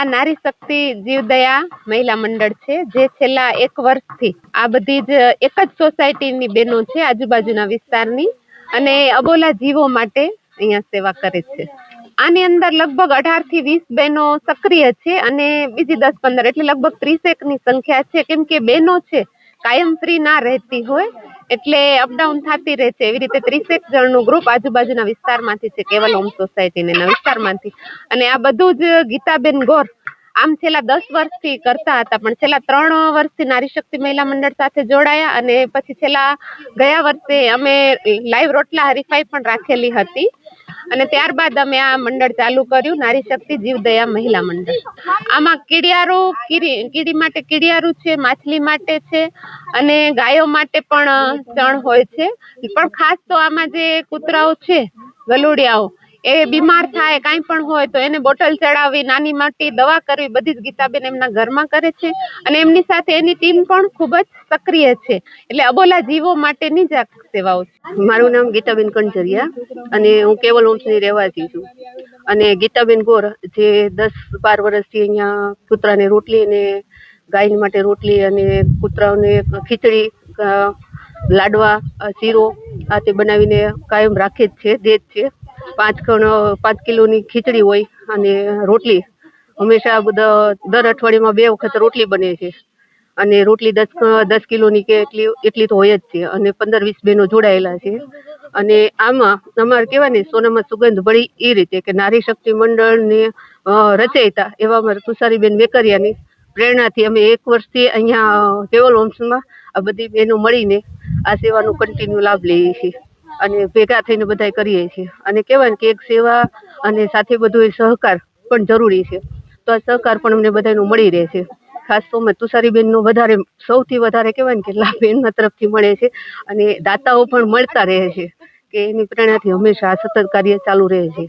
આ નારી શક્તિ જીવદયા મહિલા મંડળ છે, જે છેલ્લા એક વર્ષથી આ બધી જ એક જ સોસાયટીની બહેનો છે આજુબાજુના વિસ્તારની અને અબોલા જીવો માટે અહીંયા સેવા કરે છે. આની અંદર લગભગ અઢારથી વીસ બહેનો સક્રિય છે અને બીજી દસ પંદર, એટલે લગભગ ત્રીસેકની સંખ્યા છે. કેમ કે બહેનો છે, કાયમ ફ્રી ના રહેતી હોય એટલે અપડાઉન થતી રહે છે એવી રીતે ત્રીસેક જણનું ગ્રુપ આજુબાજુના વિસ્તારમાંથી છે, કેવલ હોમ સોસાયટી ના વિસ્તારમાંથી. અને આ બધું જ ગીતાબેન ગોર આમ છેલ્લા દસ વર્ષથી કરતા હતા, પણ છેલ્લા ત્રણ વર્ષથી નારી શક્તિ મહિલા મંડળ સાથે જોડાયા અને પછી છેલ્લા ગયા વર્ષે અમે લાઈવ રોટલા હરીફાઈ પણ રાખેલી હતી. અને ત્યારબાદ અમે આ મંડળ ચાલુ કર્યું, નારી શક્તિ જીવદયા મહિલા મંડળ. આમાં કીડિયારું કીડી માટે કીડિયારું છે, માછલી માટે છે, અને ગાયો માટે પણ ચણ હોય છે. પણ ખાસ તો આમાં જે કૂતરાઓ છે, ગલુડિયાઓ એ બીમાર થાય, કાંઈ પણ હોય તો એને બોટલ ચડાવવી નાની મોટી, દવા કરવી, બધી જ ગીતાબેન એમના ઘરમાં કરે છે. અને એમની સાથે એની ટીમ પણ ખૂબ જ સક્રિય છે. એટલે અબોલા જીવો માટેની જ સેવાઓ છે. મારું નામ ગીતાબેન કંજરિયા અને હું કેવલ હોમ્સની રહેવાસી છું. અને ગીતાબેન ગોર, જે દસ બાર વર્ષથી અહીંયા કૂતરાને રોટલી અને ગાય માટે રોટલી અને કૂતરાઓને ખીચડી લાડવા શીરો આ તે બનાવીને કાયમ રાખે જ છે, દે જ છે. પાંચ પાંચ કિલોની ખીચડી હોય અને રોટલી. હંમેશા દર અઠવાડિયામાં બે વખત રોટલી બને છે. અને રોટલી દસ દસ કિલોની કે એટલી એટલી તો હોય જ છે. અને પંદર, વીસ બહેનો જોડાયેલા છે. અને આમાં અમારે કહેવાય સોનામાં સુગંધ ભળી એ રીતે કે નારી શક્તિ મંડળને રચયિતા એવા અમારે તુષારીબેન વેકરિયાની પ્રેરણાથી અમે એક વર્ષથી અહીંયા ટેવલ હોમ્સમાં આ બધી બહેનો મળીને આ સેવાનો કન્ટિન્યુ લાભ લઈએ છીએ. અને ભેગા થઈને બધાય કરીએ છીએ. અને કહેવાય કે એક સેવા અને સાથે બધો સહકાર પણ જરૂરી છે. તો આ સહકાર પણ અમને બધાનો મળી રહે છે. ખાસ તો અમે તુષારીબેનનો વધારે, સૌથી વધારે કહેવાય ને કે લાભ એમના તરફથી મળે છે અને દાતાઓ પણ મળતા રહે છે કે એની પ્રેરણાથી હંમેશા સતત કાર્ય ચાલુ રહે છે.